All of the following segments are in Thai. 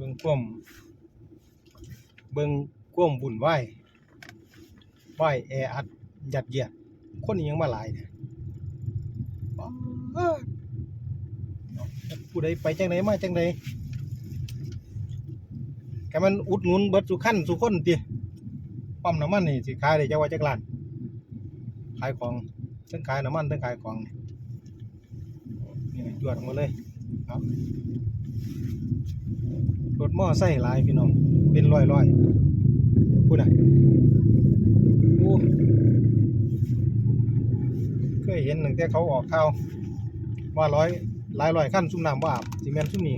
เบิ่งความเบิ่งความบุญไหวไหวแออัดหยัดเยียด คนนี้ยังมาหลายเนี่ยผู้ใดไปจังไดมาจังไดแกมันอุดหนุนเบิดสุขั้นสุคนติปั๊มน้ำมันนี่สิขายได้จังว่าจักลานขายของทั้งขายน้ำมันทั้งขายของนี่จวดมาเลยครับ รถมอไซค์หลายพี่น้อง เป็นร้อยร้อยๆพูดอะโอ้เคยเห็นตั้งแต่เขาออกข่าวว่าร้อยหลายร้อยขั้นซุ่มน้ำว่าอาบสิแมนซุ่มนี้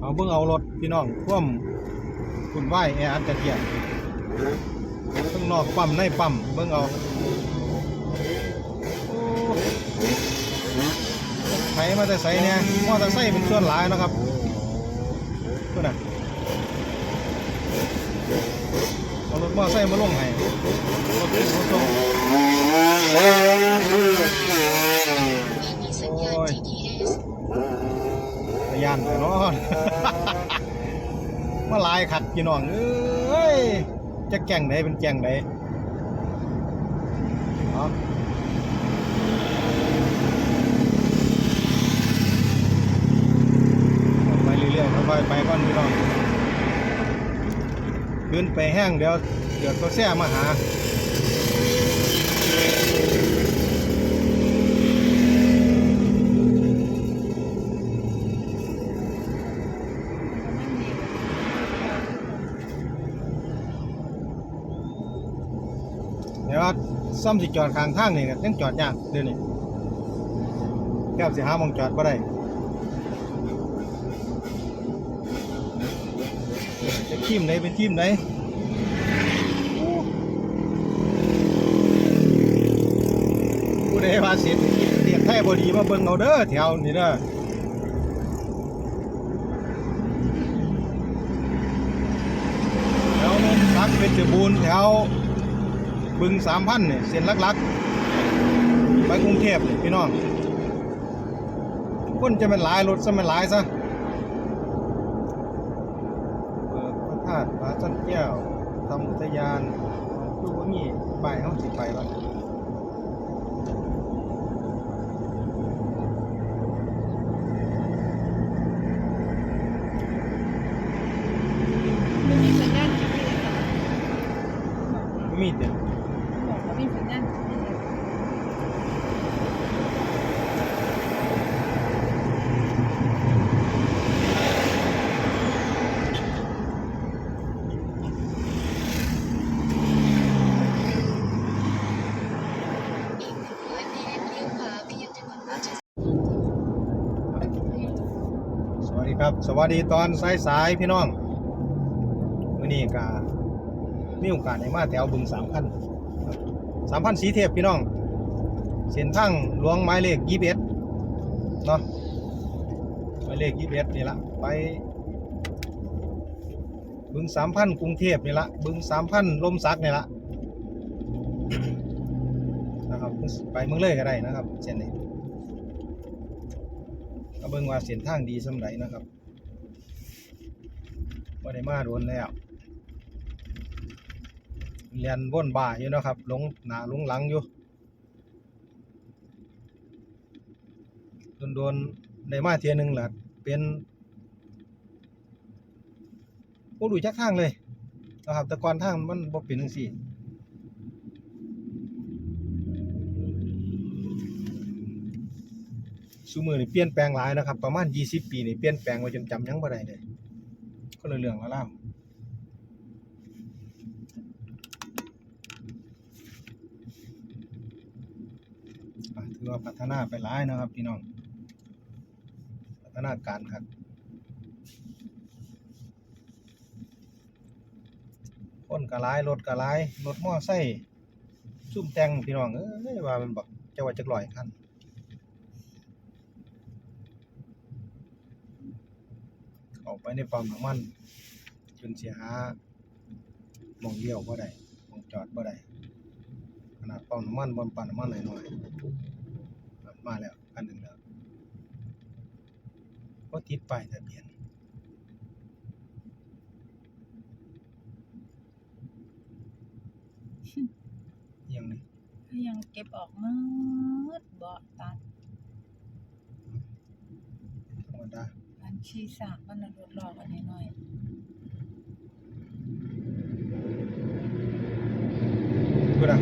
เอาเบิ่งเอารถพี่น้องท่วมคุณไหวายแออัดจะเกียดข้างนอกปั๊มในปั๊มเบิ่งเอา ไถมาแต่ใส่เนี่ยมอเตอร์ไซค์เป็นส่วนหลายนะครับก็น่ะเอารถมอเตอร์ไซค์มาลงให้รถติดรถงมีสัญญาณ GPS พยานไปเนาะมาลายขัดพี่น้องเอ้ยจะแก่งไหนเป็นแก่งไหนเอาไปเรื่อยๆ ค่อยไปก่อนพี่น้องขึ้นไปแห้งเดี๋ยวเดี๋ยวตัวแซ่มาหาเดี๋ยวซ่อมสิจอดข้างทางนี่ก็ยังจอดยากเดี๋ยวนี้แก้วสิหามองจอดบ่ได้ จะทีมไหนเป็นทีมไหนผู้ใดว่าเสียเรียกไทยบ่ดีมาเบิ่งเอาเด้อแถวนี้เด้อแถวนนทักเป็นจบูรณ์แถวบึงสามพันเนี่ยเส้นลักๆไปกรุงเทพพี่น้องคนจะเป็นหลายรถจะเป็นหลายซะเาดผาสันแก้วทำอุทยานดูว่ามีป้ายเขาสิไปวะ ไม่มีสัญญาณ GPS ค่ะ บ่มีเต็ม บอกว่ามีสัญญาณ GPS อีก100เมตรเลี้ยวขวาไปยังถนนราช สวั สวัสดีตอนสายๆพี่น้องวันนี้กามีโอกาสได้มาแถวบึงสามพันสามพันสีเทพพี่น้อง เส้นทางหลวงหมายเลขยี่สิบเอ็ดเนาะหมายเลขยี่สิบเอ็ดนี่ละไปบึงสามพันกรุงเทพนี่ละบึงสามพันลมสักนี่ละนะครับไปเมืองเลยก็ได้นะครับเส้นนี้เบิ่งว่าเส้นทางดีสำไรนะครับ ว่าได้มาโดนแล้วเรียนว่นบ่าอยู่นะครับหลงหนาหลงหลังอยู่โดนๆได้มาเทียหนึงแหละเป็นโอ้ดูจักทางเลยนะครับแต่ก่อนทางมันบ่เป็นจังซี่ซูมือนี่เปลี่ยนแปลงหลายนะครับ ประมาณ 20 ปีนี่เปลี่ยนแปลงไว้จนจำยังบ่ได้เลย ก็เลยเรื่องละล่าวอะถือว่าพัฒนาไปหลายนะครับพี่น้อง พัฒนาการครับคนกะหลายรถกะหลายรถมอไซค์ซุ่มแต่งพี่น้องเอ้ยว่ามันบอกจะว่าจักร้อยคัน ไปในปั๊มน้ำมันจนเสียหามองเลี้ยวบ่ได้มองจอดบ่ได้ขนาดปั๊มน้ำมันบนปั๊มน้ำมันหน่อยหน่อยมาแล้วอันหนึ่งแล้วก็ติดป้ายทะเบียนยังไงยังเก็บออกมืดบ่ตัดธรรมดา ชีสากมันลดลอกอันนี้หน่อยกูนะ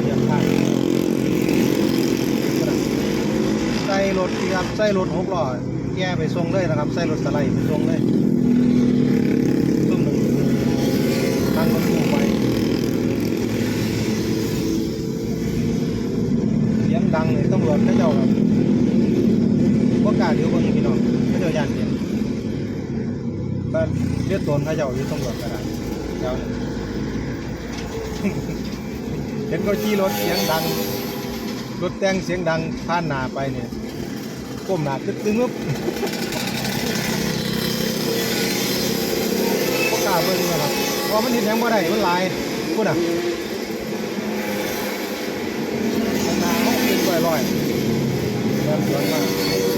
เหยียบข้างกูนะใส่รถครับใส่รถหกล้อ แย่ไปส่งเลยนะครับ ใส่รถสไลด์ไปส่งเลยซุ่มหนึ่งทางรถตู้ไปเสียงดังเลยตำรวจเขาเจ้าแบบว่ากาเดี๋ยวเบิ่งพี่น้องเขาเจ้าย่านเห็นก็เรียกตนเขาเจ้าอยู่ตำรวจก็ได้เจ้าเนี่ยเห็นเขาขี่รถเสียงดัง รถแต่งเสียงดังผ่านหน้าไปเนี่ย ก้มหน้าตึ๊ดตึ๊งึบก็กล้าเบิ้งนะครับเพราะมันเห็นหยังบ่ได้มันลายพูดน่ะนาวเป็นลอยลอยๆแบบสวยมาก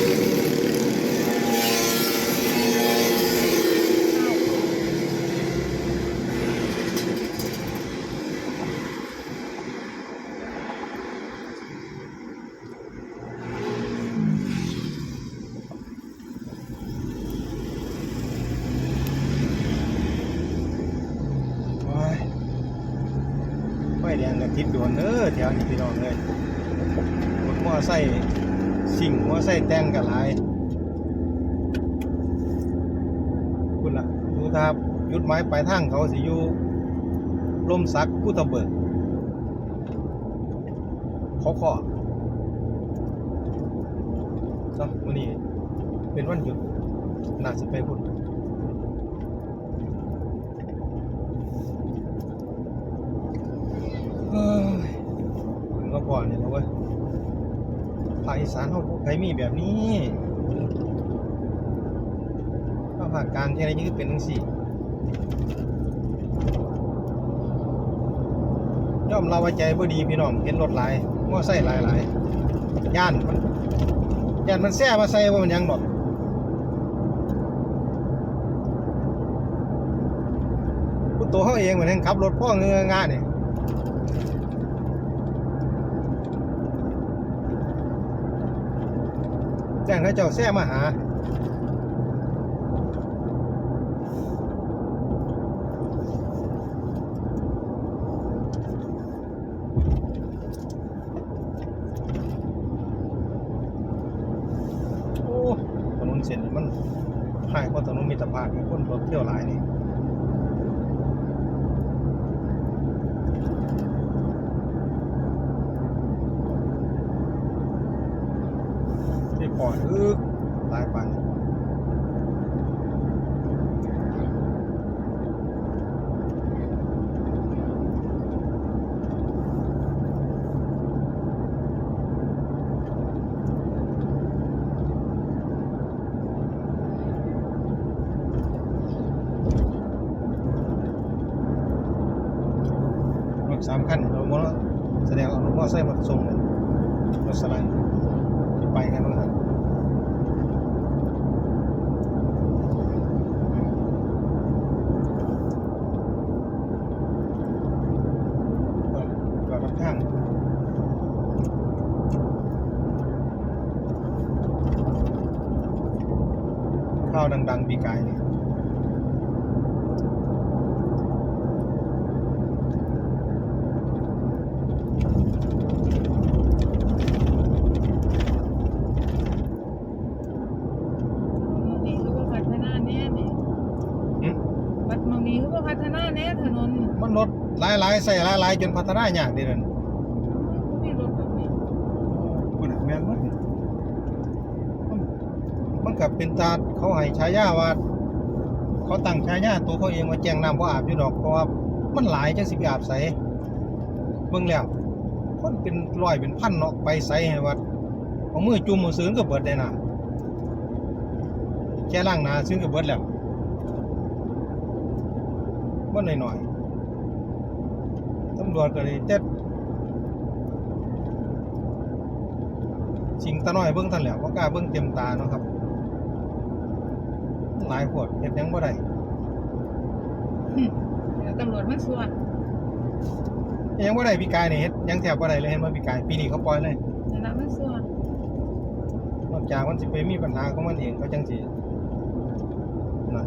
ฟแดงกับติดโดนเด้อแถวนี้พี่น้องเลยรถมอไซค์สิ่งมอไซค์แต่งกับหลายคุณล่ะดูครับยุดไม้ปลายทางเขาสิอยู่ลมสักกุตะเบิกเขาขอซะวันนี้เป็นวันหยุดน่าสิไปบุญเฮ้ยถึงก็พอ เนี่ยนะเว้ยภาคอีสานเขาบ่เคยมีแบบนี้ถ้าภาคกลางที่ไหนยังเป็นทั้งสี่ย่อมเราไว้ใจบ่ดีพี่น้องเห็นรถหลายมอไซค์หลายหลายย่านมันย่านมันแซ่มาใส่ว่ามันยังดอกตัวเขาเองเหมือนกันขับรถพ่อเงือง่าเนี่ย แจ้งให้เจ้าแซ่มาหา โอ้ถนนเส้นนี้มันหายกว่าถนนมิตรภาพมีคนรถเที่ยวหลายนี่ ที่อยอึกหลายไปสามคันเราโมแสดงเอารถมอเตอร์ไซค์มาส่งเลยรถสไลด์ไปกันนะครับ จอดข้างๆข้าว ดังๆปีกายนี่นี่คือว่าพัฒนาแน่นี่หึวัดมองนี้คือว่าพัฒนาแน่ถนนมันรถหลายๆใส่หลายๆจนพัฒนายากเดิน มีรถแบบนี้ คุณแม่นมันมัน มันกับเป็นตาเขาให้ฉายาว่า เขาตั้งฉายาตัวเขาเองว่าแจงน้ำว่าอาบอยู่ดอกเพราะว่ามันหลายจังสิไปอาบใสเบิ่งแล้วคนเป็นร้อยเป็นพันเนาะไปใสให้ว่าเอามือจุ่มมือซื้อก็เบิดได้น่ะแค่ล่างหนาซึ่งก็เบิดแล้วบ่หน่อยๆตำรวจก็เลยเจ็ดสิงตาน้อยเบิ่งทันแหล้วบ่กล้าเบิ่งเต็มตาเนาะครับ หลายโพดเฮ็ดหยังบ่ได้เดี๋ยวตำรวจมาส่วนเฮ็ดหยังบ่ได้ปีกายนี่เฮ็ดหยังแทบบ่ได้เลยเห็นบ่ปีกายปีนี้เขาปล่อยเลยนั่นละมาส่วนนอกจากมันสิไปมีปัญหาของมันเองก็จังสินั่น